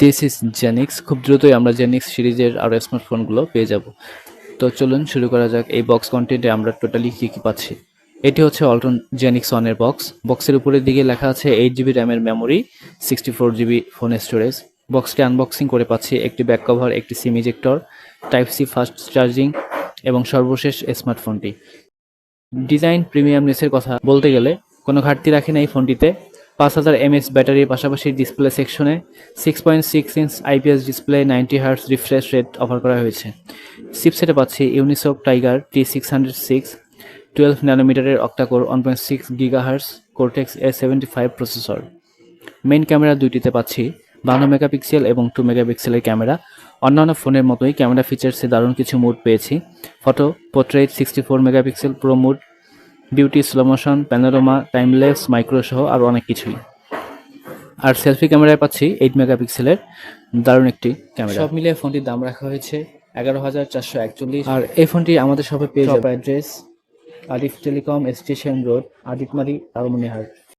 This is Xenix খুব দ্রুতই আমরা জেনিক্স সিরিজের আরও স্মার্টফোনগুলো পেয়ে যাব। তো চলুন শুরু করা যাক। এই বক্স কন্টেন্টে আমরা টোটালি কী কী পাচ্ছি? এটি হচ্ছে অল্টন জেনিক্স ওয়ানের বক্স বক্সের উপরের দিকে লেখা আছে এইট জিবি র্যামের memory sixty four GB phone storage বক্সটি unboxing করে পাচ্ছি একটি ব্যাক কভার একটি SIM ejector type C fast charging এবং সর্বশেষ স্মার্টফোনটি ডিজাইন প্রিমিয়ামনেসের কথা বলতে গেলে কোনো ঘাটতি রাখে না এই ফোনটিতে পাঁচ হাজার এমএস ব্যাটারির পাশাপাশি ডিসপ্লে সেকশনে six point six inch IPS display ninety hertz refresh rate offer করা হয়েছে। চিপসেটে পাচ্ছি Unisoc Tiger T six hundred six twelve ন্যানোমিটারের octacore one point six giga hertz cortex A seventy five processor main camera দুইটিতে পাচ্ছি বান্ন megapixel এবং two মেগাপিক্সেলের camera অন্যান্য ফোনের মতোই ক্যামেরা ফিচার্সে দারুণ কিছু মুড পেয়েছি। Photo portrait sixty four megapixel pro mode beauty slowmotion panorama timeless micro সহ আরও অনেক কিছুই। আর সেলফি ক্যামেরায় পাচ্ছি এইট মেগাপিক্সেলের দারুণ একটি ক্যামেরা। সব মিলিয়ে ফোনটির দাম রাখা হয়েছে এগারো হাজার চারশো একচল্লিশ। আর এই ফোনটি আমাদের সবে পেয়ে যাবে address Arif telecom station road Aditmari Lalmonirhat